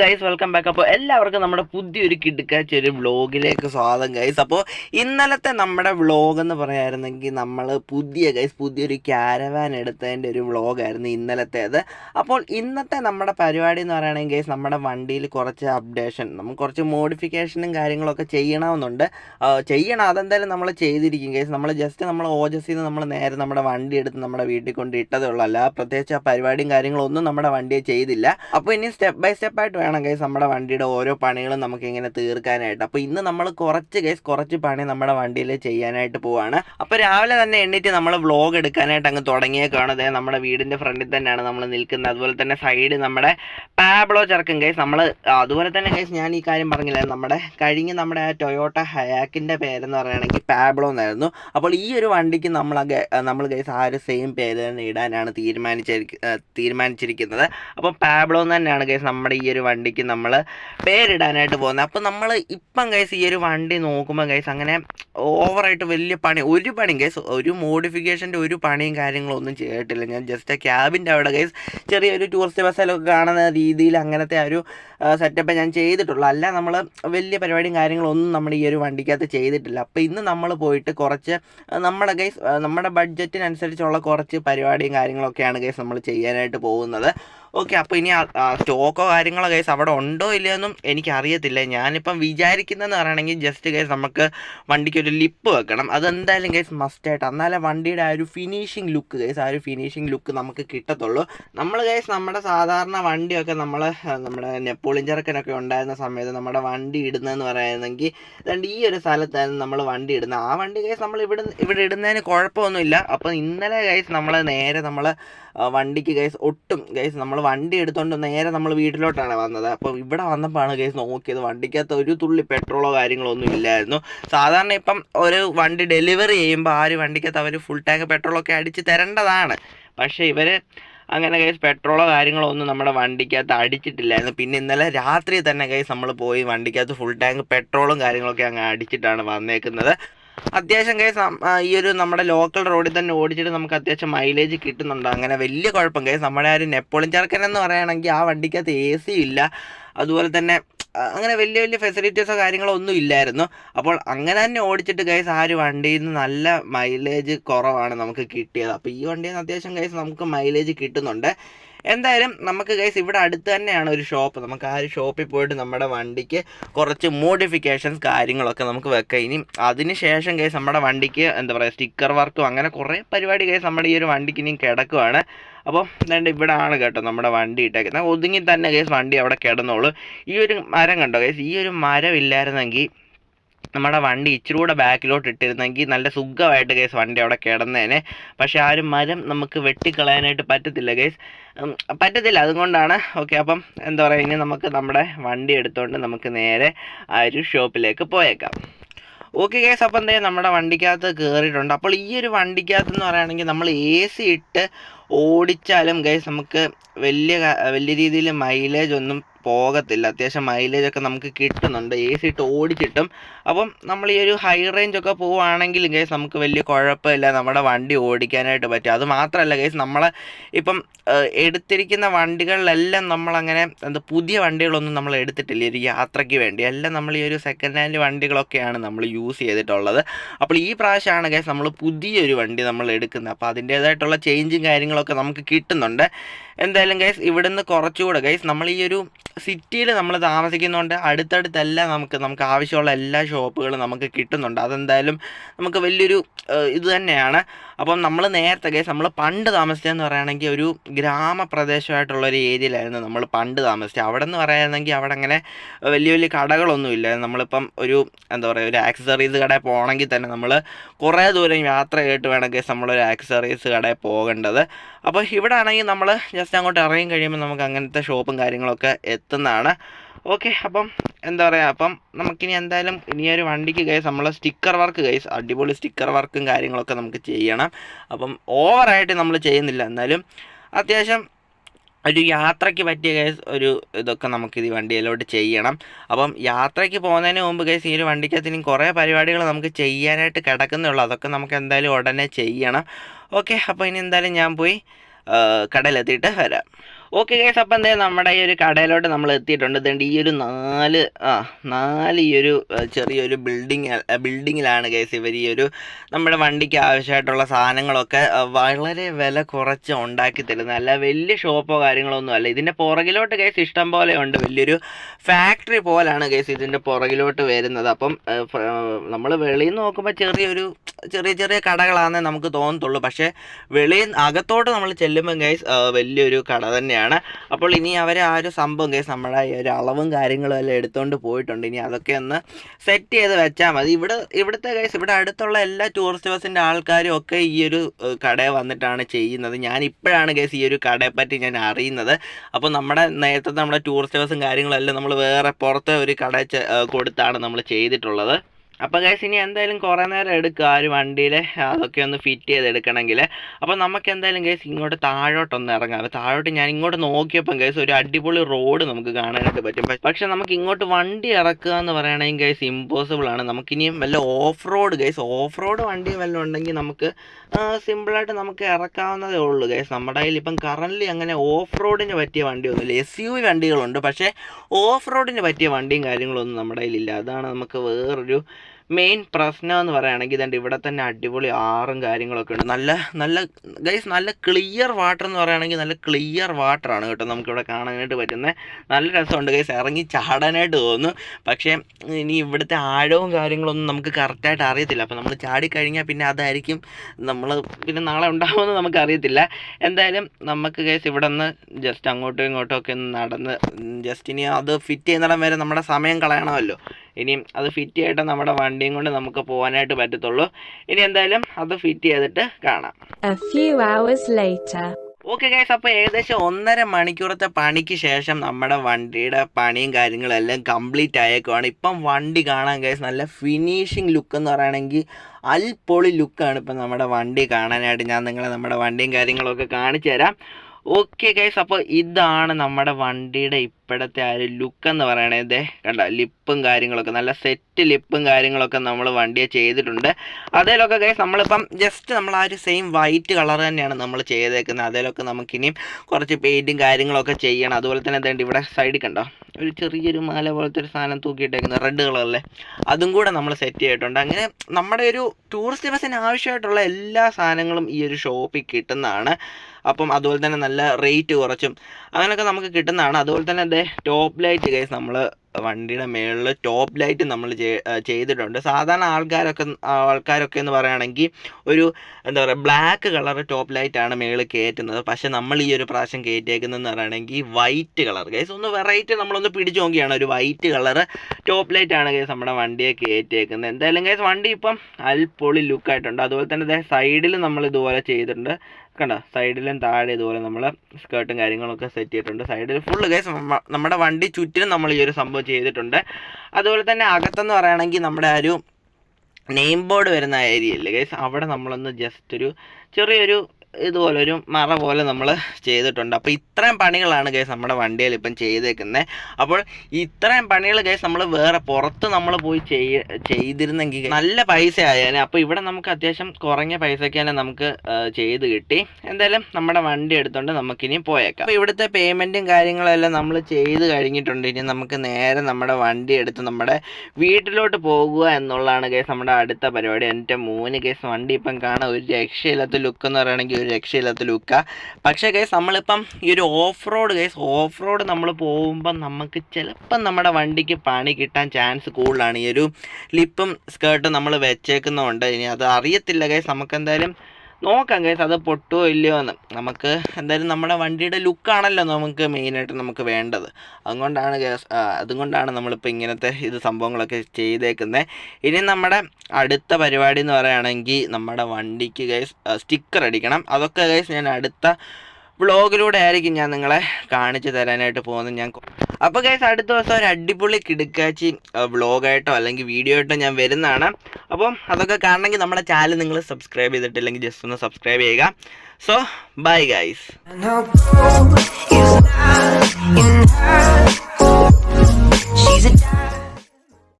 Guys welcome back അപ്പോൾ എല്ലാവർക്കും നമ്മുടെ പുതിയൊരു കിടുക്കാച്ച ഒരു വ്ളോഗിലേക്ക് സ്വാഗതം ഗൈസ് അപ്പോൾ ഇന്നലത്തെ നമ്മുടെ വ്ളോഗ് എന്ന് പറയായിരുന്നെങ്കിൽ നമ്മൾ പുതിയ ഗൈസ് പുതിയൊരു ക്യാരവാൻ എടുത്തതിന്റെ ഒരു വ്ളോഗായിരുന്നു ഇന്നലത്തേത്. അപ്പോൾ ഇന്നത്തെ നമ്മുടെ പരിപാടി എന്ന് പറയുകയാണെങ്കിൽ ഗൈസ് നമ്മുടെ വണ്ടിയിൽ കുറച്ച് അപ്ഡേഷൻ നമുക്ക് കുറച്ച് മോഡിഫിക്കേഷനും കാര്യങ്ങളൊക്കെ ചെയ്യണമെന്നുണ്ട്. ചെയ്യണം. അതെന്തായാലും നമ്മൾ ചെയ്തിരിക്കും ഗൈസ് നമ്മൾ ജസ്റ്റ് നമ്മൾ ഓജസ് നിന്ന് നമ്മൾ നേരെ നമ്മുടെ വണ്ടി എടുത്ത് നമ്മുടെ വീട്ടിൽ കൊണ്ട് ഇട്ടതേ ഉള്ളൂ. അല്ല പ്രത്യേകിച്ച് ആ പരിപാടിയും കാര്യങ്ങളൊന്നും നമ്മുടെ വണ്ടിയെ ചെയ്തില്ല. അപ്പോൾ ഇനി സ്റ്റെപ്പ് ബൈ സ്റ്റെപ്പ് ആയിട്ട് വേണം ഗൈസ് നമ്മുടെ വണ്ടിയുടെ ഓരോ പണികളും നമുക്ക് ഇങ്ങനെ തീർക്കാനായിട്ട്. അപ്പോൾ ഇന്ന് നമ്മൾ കുറച്ച് ഗൈസ് കുറച്ച് പണി നമ്മുടെ വണ്ടിയിൽ ചെയ്യാനായിട്ട് പോവാണ്. അപ്പോൾ രാവിലെ തന്നെ എണ്ണീറ്റ് നമ്മൾ വ്ളോഗ് എടുക്കാനായിട്ട് അങ്ങ് തുടങ്ങിയേക്കാണ്. ദേ നമ്മുടെ വീടിന്റെ ഫ്രണ്ടിൽ തന്നെയാണ് നമ്മൾ നിൽക്കുന്നത്. അതുപോലെ തന്നെ സൈഡ് നമ്മുടെ പാബ്ലോ ചെറുക്കും ഗൈസ് നമ്മൾ അതുപോലെ തന്നെ ഗൈസ് ഞാൻ ഈ കാര്യം പറഞ്ഞില്ല? നമ്മുടെ കഴിഞ്ഞ് നമ്മുടെ ആ ടൊയോട്ട ഹയാക്കിന്റെ പേരെന്ന് പറയുകയാണെങ്കിൽ പാബ്ലോ എന്നായിരുന്നു. അപ്പോൾ ഈ ഒരു വണ്ടിക്ക് നമ്മൾ നമ്മൾ ഗൈസ് ആ ഒരു സെയിം പേര് തന്നെ ഇടാനാണ് തീരുമാനിച്ചിരിക്കുന്നത് തീരുമാനിച്ചിരിക്കുന്നത്. അപ്പോൾ പാബ്ലോ തന്നെയാണ് ഗൈസ് നമ്മുടെ ഈ ഒരു വണ്ടിക്ക് നമ്മൾ പേരിടാനായിട്ട് പോകുന്നത് അപ്പോൾ നമ്മൾ ഇപ്പം ഗൈസ് ഈ ഒരു വണ്ടി നോക്കുമ്പോൾ ഗൈസ് അങ്ങനെ ഓവറായിട്ട് വലിയ പണി ഒരു പണിയും ഗൈസ് ഒരു മോഡിഫിക്കേഷന്റെ ഒരു പണിയും കാര്യങ്ങളും ഒന്നും ചെയ്തിട്ടില്ല. ഞാൻ ജസ്റ്റ് ക്യാബിന്റെ അവിടെ ഗൈസ് ചെറിയൊരു ടൂറിസ്റ്റ് ബസ്സിലൊക്കെ കാണുന്ന രീതിയിൽ അങ്ങനത്തെ ആ ഒരു സെറ്റപ്പ് ഞാൻ ചെയ്തിട്ടുള്ളൂ. അല്ല നമ്മൾ വലിയ പരിപാടിയും കാര്യങ്ങളൊന്നും നമ്മൾ ഈ ഒരു വണ്ടിക്കകത്ത് ചെയ്തിട്ടില്ല. അപ്പോൾ ഇന്ന് നമ്മൾ പോയിട്ട് കുറച്ച് ആ, നമ്മുടെ ഗൈസ് നമ്മുടെ ബഡ്ജറ്റിനനുസരിച്ചുള്ള കുറച്ച് പരിപാടിയും കാര്യങ്ങളൊക്കെയാണ് ഗൈസ് നമ്മൾ ചെയ്യാനായിട്ട് പോകുന്നത്. ഓക്കെ അപ്പോൾ ഇനി സ്റ്റോക്കോ കാര്യങ്ങളോ കേസ് അവിടെ ഉണ്ടോ ഇല്ലയെന്നും എനിക്കറിയത്തില്ല. ഞാനിപ്പം വിചാരിക്കുന്നതെന്ന് പറയുകയാണെങ്കിൽ ജസ്റ്റ് കേസ് നമുക്ക് വണ്ടിക്ക് ഒരു ലിപ്പ് വെക്കണം. അതെന്തായാലും ഗൈസ് മസ്റ്റായിട്ട് എന്നാലേ വണ്ടിയുടെ ആ ഒരു ഫിനിഷിംഗ് ലുക്ക് കേസ് ആ ഒരു ഫിനിഷിംഗ് ലുക്ക് നമുക്ക് കിട്ടത്തുള്ളൂ. നമ്മൾ കേസ് നമ്മുടെ സാധാരണ വണ്ടിയൊക്കെ നമ്മൾ നമ്മുടെ നെപ്പോളിഞ്ചറക്കനൊക്കെ ഉണ്ടായിരുന്ന സമയത്ത് നമ്മുടെ വണ്ടി ഇടുന്നതെന്ന് പറയുന്നെങ്കിൽ രണ്ട് ഈ ഒരു സ്ഥലത്തായിരുന്നു നമ്മൾ വണ്ടി ഇടുന്നത്. ആ വണ്ടി കേസ് നമ്മൾ ഇവിടെ ഇവിടെ ഇടുന്നതിന് കുഴപ്പമൊന്നുമില്ല. അപ്പോൾ ഇന്നലെ കേസ് നമ്മൾ നേരെ നമ്മൾ വണ്ടിക്ക് ഗൈസ് ഒട്ടും ഗൈസ് നമ്മൾ വണ്ടി എടുത്തുകൊണ്ട് നേരെ നമ്മൾ വീട്ടിലോട്ടാണ് വന്നത്. അപ്പോൾ ഇവിടെ വന്നപ്പോഴാണ് ഗൈസ് നോക്കിയത് വണ്ടിക്കകത്ത് ഒരു തുള്ളി പെട്രോളോ കാര്യങ്ങളോ ഒന്നും ഇല്ലായിരുന്നു. സാധാരണ ഇപ്പം ഒരു വണ്ടി ഡെലിവറി ചെയ്യുമ്പോൾ ആ ഒരു വണ്ടിക്കകത്ത് അവർ ഫുൾ ടാങ്ക് പെട്രോളൊക്കെ അടിച്ച് തരേണ്ടതാണ്. പക്ഷേ ഇവർ അങ്ങനെ ഗൈസ് പെട്രോളോ കാര്യങ്ങളോ ഒന്നും നമ്മുടെ വണ്ടിക്കകത്ത് അടിച്ചിട്ടില്ലായിരുന്നു. പിന്നെ ഇന്നലെ രാത്രി തന്നെ ഗൈസ് നമ്മൾ പോയി വണ്ടിക്കകത്ത് ഫുൾ ടാങ്ക് പെട്രോളും കാര്യങ്ങളൊക്കെ അങ്ങ് അടിച്ചിട്ടാണ് വന്നേക്കുന്നത്. അത്യാവശ്യം കേസ് ഈ ഒരു നമ്മുടെ ലോക്കൽ റോഡിൽ തന്നെ ഓടിച്ചിട്ട് നമുക്ക് അത്യാവശ്യം മൈലേജ് കിട്ടുന്നുണ്ട്. അങ്ങനെ വലിയ കുഴപ്പം കേസ് നമ്മുടെ ആ ഒരു നെപ്പോളിയൻ ചെറുക്കൻ എന്ന് പറയുകയാണെങ്കിൽ ആ വണ്ടിക്കകത്ത് എ സി ഇല്ല. അതുപോലെ തന്നെ അങ്ങനെ വലിയ വലിയ ഫെസിലിറ്റീസോ കാര്യങ്ങളോ ഒന്നും ഇല്ലായിരുന്നു. അപ്പോൾ അങ്ങനെ തന്നെ ഓടിച്ചിട്ട് ഗൈസ് ആ ഒരു വണ്ടിയിൽ നിന്ന് നല്ല മൈലേജ് കുറവാണ് നമുക്ക് കിട്ടിയത്. അപ്പോൾ ഈ വണ്ടിയിൽ നിന്ന് അത്യാവശ്യം ഗൈസ് നമുക്ക് മൈലേജ് കിട്ടുന്നുണ്ട്. എന്തായാലും നമുക്ക് ഗൈസ് ഇവിടെ അടുത്ത് തന്നെയാണ് ഒരു ഷോപ്പ് നമുക്ക് ആ ഒരു ഷോപ്പിൽ പോയിട്ട് നമ്മുടെ വണ്ടിക്ക് കുറച്ച് മോഡിഫിക്കേഷൻസ് കാര്യങ്ങളൊക്കെ നമുക്ക് വെക്കാം. ഇനി അതിന് ശേഷം ഗൈസ് നമ്മുടെ വണ്ടിക്ക് എന്താ പറയുക സ്റ്റിക്കർ വർക്കും അങ്ങനെ കുറേ പരിപാടി ഗൈസ് നമ്മുടെ ഈ ഒരു വണ്ടിക്ക് ഇനിയും കിടക്കുവാണ്. അപ്പോൾ രണ്ട് ഇവിടെ ആണ് കേട്ടോ നമ്മുടെ വണ്ടി ഇട്ടേക്കുന്നത്. ഒതുങ്ങി തന്നെ ഗൈസ് വണ്ടി അവിടെ കിടന്നോളൂ. ഈ ഒരു മരം കണ്ടോ ഗൈസ് ഈ ഒരു മരം ഇല്ലായിരുന്നെങ്കിൽ നമ്മുടെ വണ്ടി ഇച്ചിരി കൂടെ ബാക്കിലോട്ട് ഇട്ടിരുന്നെങ്കിൽ നല്ല സുഖമായിട്ട് ഗൈസ് വണ്ടി അവിടെ കിടന്നേനെ. പക്ഷേ ആ ഒരു മരം നമുക്ക് വെട്ടിക്കളയാനായിട്ട് പറ്റത്തില്ല ഗൈസ് പറ്റത്തില്ല. അതുകൊണ്ടാണ് ഓക്കെ അപ്പം എന്താ പറയുക ഇനി നമുക്ക് നമ്മുടെ വണ്ടി എടുത്തുകൊണ്ട് നമുക്ക് നേരെ ആ ഒരു ഷോപ്പിലേക്ക് പോയേക്കാം. ഓക്കെ ഗൈസ് അപ്പം എന്തേ നമ്മുടെ വണ്ടിക്കകത്ത് കയറിയിട്ടുണ്ട് അപ്പോൾ ഈ ഒരു വണ്ടിക്കകത്ത് എന്ന് പറയുകയാണെങ്കിൽ നമ്മൾ എ സി ഇട്ട് ഓടിച്ചാലും ഗൈസ് നമുക്ക് വലിയ വലിയ രീതിയിൽ മൈലേജ് ഒന്നും പോകത്തില്ല. അത്യാവശ്യം മൈലേജ് ഒക്കെ നമുക്ക് കിട്ടുന്നുണ്ട്. എ സി ഇട്ട് ഓടിച്ചിട്ടും. അപ്പം നമ്മൾ ഈ ഒരു ഹൈ റേഞ്ച് ഒക്കെ പോവുകയാണെങ്കിൽ ഗൈസ് നമുക്ക് വലിയ കുഴപ്പമില്ല. നമ്മുടെ വണ്ടി ഓടിക്കാനായിട്ട് പറ്റും. അത് മാത്രമല്ല ഗൈസ് നമ്മളെ ഇപ്പം എടുത്തിരിക്കുന്ന വണ്ടികളിലെല്ലാം നമ്മളങ്ങനെ എന്താ പുതിയ വണ്ടികളൊന്നും നമ്മൾ എടുത്തിട്ടില്ല. ഒരു യാത്രയ്ക്ക് വേണ്ടി. എല്ലാം നമ്മൾ ഈ ഒരു സെക്കൻഡ് ഹാൻഡ് വണ്ടികളൊക്കെയാണ് നമ്മൾ യൂസ് ചെയ്തിട്ടുള്ളത്. അപ്പോൾ ഈ പ്രാവശ്യമാണ് ഗൈസ് നമ്മൾ പുതിയൊരു വണ്ടി നമ്മൾ എടുക്കുന്നത്. അപ്പോൾ അതിന്റേതായിട്ടുള്ള ചേഞ്ചും കാര്യങ്ങളൊക്കെ നമുക്ക് കിട്ടുന്നുണ്ട്. എന്തായാലും ഗൈസ് ഇവിടുന്ന് കുറച്ചുകൂടെ ഗൈസ് നമ്മൾ ഈ ഒരു സിറ്റിയിൽ നമ്മൾ താമസിക്കുന്നതുകൊണ്ട് അടുത്തടുത്തെല്ലാം നമുക്ക് നമുക്ക് ആവശ്യമുള്ള എല്ലാ ഷോപ്പുകളും നമുക്ക് കിട്ടുന്നുണ്ട്. അതെന്തായാലും നമുക്ക് വലിയൊരു ഇത് തന്നെയാണ്. അപ്പം നമ്മൾ നേരത്തെ ഗൈസ് നമ്മൾ പണ്ട് താമസിച്ചതെന്ന് പറയുകയാണെങ്കിൽ ഒരു ഗ്രാമപ്രദേശമായിട്ടുള്ള ഒരു ഏരിയയിലായിരുന്നു നമ്മൾ പണ്ട് താമസിച്ചത്. അവിടെ നിന്ന് പറയുകയാണെങ്കിൽ അവിടെ അങ്ങനെ വലിയ വലിയ കടകളൊന്നും ഇല്ല നമ്മളിപ്പം ഒരു എന്താ പറയുക ഒരു ആക്സസറീസ് കടയിൽ പോകണമെങ്കിൽ തന്നെ നമ്മൾ കുറേ ദൂരം യാത്ര ചെയ്തിട്ട് വേണമെങ്കിൽ നമ്മളൊരു ആക്സസറീസ് കടയിൽ പോകേണ്ടത്. അപ്പോൾ ഇവിടെ ആണെങ്കിൽ നമ്മൾ ജസ്റ്റ് അങ്ങോട്ട് ഇറങ്ങി കഴിയുമ്പോൾ നമുക്ക് അങ്ങനത്തെ ഷോപ്പും കാര്യങ്ങളൊക്കെ എത്തുന്നതാണ്. ഓക്കെ അപ്പം എന്താ പറയുക അപ്പം നമുക്കിനി എന്തായാലും ഇനി ഒരു വണ്ടിക്ക് ഗൈസ് നമ്മൾ സ്റ്റിക്കർ വർക്ക് ഗൈസ് അടിപൊളി സ്റ്റിക്കർ വർക്കും കാര്യങ്ങളൊക്കെ നമുക്ക് ചെയ്യണം. അപ്പം ഓവറായിട്ട് നമ്മൾ ചെയ്യുന്നില്ല. എന്നാലും അത്യാവശ്യം ഒരു യാത്രയ്ക്ക് പറ്റിയ കേസ് ഒരു ഇതൊക്കെ നമുക്ക് ഈ വണ്ടിയിലോട്ട് ചെയ്യണം. അപ്പം യാത്രയ്ക്ക് പോകുന്നതിന് മുമ്പ് കേസ് ഈ ഒരു വണ്ടിക്കകത്ത് ഇനി കുറേ പരിപാടികൾ നമുക്ക് ചെയ്യാനായിട്ട് കിടക്കുന്നുള്ളൂ അതൊക്കെ നമുക്ക് എന്തായാലും ഉടനെ ചെയ്യണം. ഓക്കെ അപ്പോൾ ഇനി എന്തായാലും ഞാൻ പോയി കടയിലെത്തിയിട്ട് വരാം. ഓക്കെ ഗൈസ് അപ്പം എന്തായാലും നമ്മുടെ ഈ ഒരു കടയിലോട്ട് നമ്മൾ എത്തിയിട്ടുണ്ട്. ഇതുകൊണ്ട് ഈ ഒരു നാല് ആ നാല് ഈ ഒരു ചെറിയൊരു ബിൽഡിങ് ബിൽഡിങ്ങിലാണ് ഗൈസ് ഇവർ ഈ ഒരു നമ്മുടെ വണ്ടിക്ക് ആവശ്യമായിട്ടുള്ള സാധനങ്ങളൊക്കെ വളരെ വില കുറച്ച് ഉണ്ടാക്കി തരുന്നത്. അല്ല വലിയ ഷോപ്പോ കാര്യങ്ങളോ ഒന്നും അല്ല. ഇതിന്റെ പുറകിലോട്ട് ഗൈസ് ഇഷ്ടം പോലെ ഉണ്ട്. വലിയൊരു ഫാക്ടറി പോലാണ് ഗൈസ് ഇതിന്റെ പുറകിലോട്ട് വരുന്നത്. അപ്പം നമ്മൾ വെളിയിൽ നിന്ന് നോക്കുമ്പോൾ ചെറിയൊരു ചെറിയ ചെറിയ കടകളാണെന്നേ നമുക്ക് തോന്നത്തുള്ളൂ. പക്ഷേ വെളിയിൽ അകത്തോട്ട് നമ്മൾ ചെല്ലുമ്പോൾ ഗൈസ് വലിയൊരു കട തന്നെയാണ്. അപ്പോൾ ഇനി അവർ ആ ഒരു സംഭവം കേസ് നമ്മുടെ ഈ ഒരു അളവും കാര്യങ്ങളും എല്ലാം എടുത്തുകൊണ്ട് പോയിട്ടുണ്ട്. ഇനി അതൊക്കെ ഒന്ന് സെറ്റ് ചെയ്ത് വെച്ചാൽ മതി. ഇവിടെ ഇവിടുത്തെ കേസ് ഇവിടെ അടുത്തുള്ള എല്ലാ ടൂറിസ്റ്റ് ബസ്സിന്റെ ആൾക്കാരും ഒക്കെ ഈ ഒരു കടയിൽ വന്നിട്ടാണ് ചെയ്യുന്നത്. ഞാൻ ഇപ്പോഴാണ് കേസ് ഈ ഒരു കടയെ പറ്റി ഞാൻ അറിയുന്നത്. അപ്പോൾ നമ്മുടെ നേരത്തെ നമ്മുടെ ടൂറിസ്റ്റ് ബസ്സും കാര്യങ്ങളും എല്ലാം നമ്മൾ വേറെ പുറത്തെ ഒരു കട കൊടുത്താണ് നമ്മൾ ചെയ്തിട്ടുള്ളത്. അപ്പോൾ ഗൈസ് ഇനി എന്തായാലും കുറേ നേരം എടുക്കുക ആ ഒരു വണ്ടിയിൽ അതൊക്കെ ഒന്ന് ഫിറ്റ് ചെയ്ത് എടുക്കണമെങ്കിൽ അപ്പോൾ നമുക്ക് എന്തായാലും ഗൈസ് ഇങ്ങോട്ട് താഴോട്ടൊന്ന് ഇറങ്ങാം. അപ്പോൾ താഴോട്ട് ഞാൻ ഇങ്ങോട്ട് നോക്കിയപ്പം ഗൈസ് ഒരു അടിപൊളി റോഡ് നമുക്ക് കാണാനായിട്ട് പറ്റും. പക്ഷേ നമുക്ക് ഇങ്ങോട്ട് വണ്ടി ഇറക്കുക എന്ന് പറയുകയാണെങ്കിൽ ഗൈസ് ഇമ്പോസിബിൾ ആണ്. നമുക്കിനിയും വല്ല off road guys off road വണ്ടി വല്ലതും ഉണ്ടെങ്കിൽ നമുക്ക് സിമ്പിളായിട്ട് നമുക്ക് ഇറക്കാവുന്നതേ ഉള്ളൂ ഗൈസ് നമ്മുടെ കയ്യിൽ ഇപ്പം കറന്റ് അങ്ങനെ ഓഫ് റോഡിന് പറ്റിയ വണ്ടിയൊന്നുമില്ല. S U വണ്ടികളുണ്ട്. പക്ഷേ ഓഫ് റോഡിന് പറ്റിയ വണ്ടിയും കാര്യങ്ങളൊന്നും നമ്മുടെ കയ്യിലില്ല അതാണ് നമുക്ക് വേറൊരു മെയിൻ പ്രശ്നം എന്ന് പറയുകയാണെങ്കിൽ ഇതുണ്ട്. ഇവിടെ തന്നെ അടിപൊളി ആറും കാര്യങ്ങളൊക്കെ ഉണ്ട്. നല്ല നല്ല ഗൈസ് നല്ല ക്ലിയർ വാട്ടർ എന്ന് പറയുകയാണെങ്കിൽ നല്ല ക്ലിയർ വാട്ടറാണ് കേട്ടോ നമുക്കിവിടെ കാണാനായിട്ട് പറ്റുന്നത് നല്ല രസമുണ്ട് ഗൈസ് ഇറങ്ങി ചാടാനായിട്ട് തോന്നുന്നു. പക്ഷേ ഇനി ഇവിടുത്തെ ആഴവും കാര്യങ്ങളൊന്നും നമുക്ക് കറക്റ്റായിട്ട് അറിയത്തില്ല. അപ്പോൾ നമ്മൾ ചാടിക്കഴിഞ്ഞാൽ പിന്നെ അതായിരിക്കും നമ്മൾ പിന്നെ നാളെ ഉണ്ടാവുമെന്ന് നമുക്കറിയത്തില്ല. എന്തായാലും നമുക്ക് ഗൈസ് ഇവിടെ നിന്ന് ജസ്റ്റ് അങ്ങോട്ടും ഇങ്ങോട്ടും ഒക്കെ ഒന്ന് നടന്ന് ജസ്റ്റ് ഇനി അത് ഫിറ്റ് ചെയ്യുന്നിടം വരെ നമ്മുടെ സമയം കളയണമല്ലോ. ഇനിയും അത് ഫിറ്റ് ചെയ്തിട്ട് നമ്മുടെ വണ്ടിയും കൊണ്ട് നമുക്ക് പോകാനായിട്ട് പറ്റത്തുള്ളൂ. ഇനി എന്തായാലും അത് ഫിറ്റ് ചെയ്തിട്ട് കാണാം. A few hours later. Okay guys അപ്പോൾ ഏകദേശം ഒന്നര മണിക്കൂറത്തെ പണിക്ക് ശേഷം നമ്മുടെ വണ്ടിയുടെ പണിയും കാര്യങ്ങളും എല്ലാം കംപ്ലീറ്റ് ആയേക്കുവാണ്. ഇപ്പം വണ്ടി കാണാൻ ഗൈസ് നല്ല ഫിനിഷിങ് ലുക്ക് എന്ന് പറയുകയാണെങ്കിൽ അൽപൊളി ലുക്കാണ് ഇപ്പം നമ്മുടെ വണ്ടി കാണാനായിട്ട് ഞാൻ നിങ്ങളെ നമ്മുടെ വണ്ടിയും കാര്യങ്ങളൊക്കെ കാണിച്ചു തരാം ഓക്കെ ഗൈസ് അപ്പോൾ ഇതാണ് നമ്മുടെ വണ്ടിയുടെ ഇപ്പോഴത്തെ ആ ഒരു ലുക്ക് എന്ന് പറയണത് കണ്ട ലിപ്പും കാര്യങ്ങളൊക്കെ നല്ല സെറ്റ് ലിപ്പും കാര്യങ്ങളൊക്കെ നമ്മൾ വണ്ടിയെ ചെയ്തിട്ടുണ്ട്. അതേലൊക്കെ കഴിഞ്ഞ് നമ്മളിപ്പം ജസ്റ്റ് നമ്മൾ ആ ഒരു സെയിം വൈറ്റ് കളർ തന്നെയാണ് നമ്മൾ ചെയ്തേക്കുന്നത്. അതേലൊക്കെ നമുക്കിനിയും കുറച്ച് പെയിന്റും കാര്യങ്ങളൊക്കെ ചെയ്യണം. അതുപോലെ തന്നെ എന്തുണ്ട് ഇവിടെ സൈഡിൽ കണ്ടോ ഒരു ചെറിയൊരു മാല പോലത്തെ ഒരു സാധനം തൂക്കിയിട്ടേക്കുന്നത് റെഡ് കളറിലെ അതും കൂടെ നമ്മൾ സെറ്റ് ചെയ്തിട്ടുണ്ട്. അങ്ങനെ നമ്മുടെ ഒരു ടൂറിസ്റ്റ് ബസ്സിന് ആവശ്യമായിട്ടുള്ള എല്ലാ സാധനങ്ങളും ഈ ഒരു ഷോപ്പിൽ കിട്ടുന്നതാണ്. അപ്പം അതുപോലെ തന്നെ നല്ല റേറ്റ് കുറച്ചും അങ്ങനെയൊക്കെ നമുക്ക് കിട്ടുന്നതാണ്. അതുപോലെ തന്നെ അതെ ടോപ്പ് ലൈറ്റ് കേസ് നമ്മൾ വണ്ടിയുടെ മേളിൽ ടോപ്പ് ലൈറ്റ് നമ്മൾ ചെയ്തിട്ടുണ്ട്. സാധാരണ ആൾക്കാരൊക്കെ ആൾക്കാരൊക്കെ എന്ന് പറയുകയാണെങ്കിൽ ഒരു എന്താ പറയുക ബ്ലാക്ക് കളർ ടോപ്പ് ലൈറ്റാണ് മേളിൽ കയറ്റുന്നത്. പക്ഷേ നമ്മൾ ഈ ഒരു പ്രാവശ്യം കയറ്റിയേക്കുന്നതെന്ന് പറയുകയാണെങ്കിൽ വൈറ്റ് കളർ കേസ് ഒന്ന് വെറൈറ്റി നമ്മളൊന്ന് പിടിച്ചു നോക്കിയാണ്. ഒരു വൈറ്റ് കളർ ടോപ്പ് ലൈറ്റാണ് കേസ് നമ്മുടെ വണ്ടിയെ കയറ്റിയേക്കുന്നത്. എന്തായാലും കേസ് വണ്ടി ഇപ്പം അൽപൊളി ലുക്കായിട്ടുണ്ട് അതുപോലെ തന്നെ സൈഡിൽ നമ്മൾ ഇതുപോലെ ചെയ്തിട്ടുണ്ട്. കണ്ടോ സൈഡിലും താഴെ ഇതുപോലെ നമ്മൾ സ്കേർട്ടും കാര്യങ്ങളൊക്കെ സെറ്റ് ചെയ്തിട്ടുണ്ട്. സൈഡിൽ ഫുള്ള് കേസ് നമ്മുടെ വണ്ടി ചുറ്റിനും നമ്മൾ ഈ ഒരു സംഭവം ചെയ്തിട്ടുണ്ട്. അതുപോലെ തന്നെ അകത്തെന്ന് പറയുകയാണെങ്കിൽ നമ്മുടെ ആ ഒരു നെയിം ബോർഡ് വരുന്ന ഏരിയ ഗൈസ് അവിടെ നമ്മളൊന്ന് ജസ്റ്റ് ഒരു ചെറിയൊരു ഇതുപോലെ ഒരു മറ പോലെ നമ്മൾ ചെയ്തിട്ടുണ്ട്. അപ്പോൾ ഇത്രയും പണികളാണ് ഗൈസ് നമ്മുടെ വണ്ടിയിൽ ഇപ്പം ചെയ്തേക്കുന്നത് അപ്പോൾ ഇത്രയും പണികൾ ഗൈസ് നമ്മൾ വേറെ പുറത്ത് നമ്മൾ പോയി ചെയ്യ ചെയ്തിരുന്നെങ്കിൽ നല്ല പൈസ ആയേനെ. അപ്പോൾ ഇവിടെ നമുക്ക് അത്യാവശ്യം കുറഞ്ഞ പൈസയ്ക്ക് തന്നെ നമുക്ക് ചെയ്ത് കിട്ടി. എന്തായാലും നമ്മുടെ വണ്ടി എടുത്തുകൊണ്ട് നമുക്കിനി പോയേക്കാം. അപ്പോൾ ഇവിടുത്തെ പേയ്മെന്റും കാര്യങ്ങളെല്ലാം നമ്മൾ ചെയ്ത് കഴിഞ്ഞിട്ടുണ്ട്. ഇനി നമുക്ക് നേരെ നമ്മുടെ വണ്ടി എടുത്ത് നമ്മുടെ വീട്ടിലോട്ട് പോകുക എന്നുള്ളതാണ് കേസ് നമ്മുടെ അടുത്ത പരിപാടി. എന്റെ മൂന്ന് കേസ് വണ്ടി ഇപ്പം കാണാൻ ഒരു രക്ഷയില്ലാത്ത ലുക്ക് എന്ന് പറയുകയാണെങ്കിൽ ഒരു രക്ഷയില്ലാത്ത ലുക്കാണ് പക്ഷേ കേസ് നമ്മളിപ്പം ഈ ഒരു off road case off road നമ്മൾ പോകുമ്പം നമുക്ക് ചിലപ്പം നമ്മുടെ വണ്ടിക്ക് പണി കിട്ടാൻ ചാൻസ് കൂടുതലാണ്. ഈ ഒരു ലിപ്പും സ്കേർട്ടും നമ്മൾ വെച്ചേക്കുന്നതുകൊണ്ട് ഇനി അത് അറിയത്തില്ല കേസ് നമുക്ക് എന്തായാലും നോക്കാം കേസ് അത് പൊട്ടുമോ ഇല്ലയോ എന്ന്. നമുക്ക് എന്തായാലും നമ്മുടെ വണ്ടിയുടെ ലുക്കാണല്ലോ നമുക്ക് മെയിനായിട്ട് നമുക്ക് വേണ്ടത്. അതുകൊണ്ടാണ് കേസ് അതുകൊണ്ടാണ് നമ്മളിപ്പോൾ ഇങ്ങനത്തെ ഇത് സംഭവങ്ങളൊക്കെ ചെയ്തേക്കുന്നത് ഇനി നമ്മുടെ അടുത്ത പരിപാടി എന്ന് പറയുകയാണെങ്കിൽ നമ്മുടെ വണ്ടിക്ക് ഗൈസ് സ്റ്റിക്കർ അടിക്കണം. അതൊക്കെ ഗൈസ് ഞാൻ അടുത്ത വ്ളോഗിലൂടെ ആയിരിക്കും ഞാൻ നിങ്ങളെ കാണിച്ചു തരാനായിട്ട് പോകുന്നത്. ഞാൻ അപ്പോൾ ഗൈസ് അടുത്ത ദിവസം ഒരു അടിപൊളി കിടക്കാച്ചി വ്ളോഗായിട്ടോ അല്ലെങ്കിൽ വീഡിയോ ആയിട്ടോ ഞാൻ വരുന്നതാണ്. അപ്പം അതൊക്കെ കാണണമെങ്കിൽ നമ്മുടെ ചാനൽ നിങ്ങൾ സബ്സ്ക്രൈബ് ചെയ്തിട്ടില്ലെങ്കിൽ ജസ്റ്റ് ഒന്ന് സബ്സ്ക്രൈബ് ചെയ്യുക. So bye guys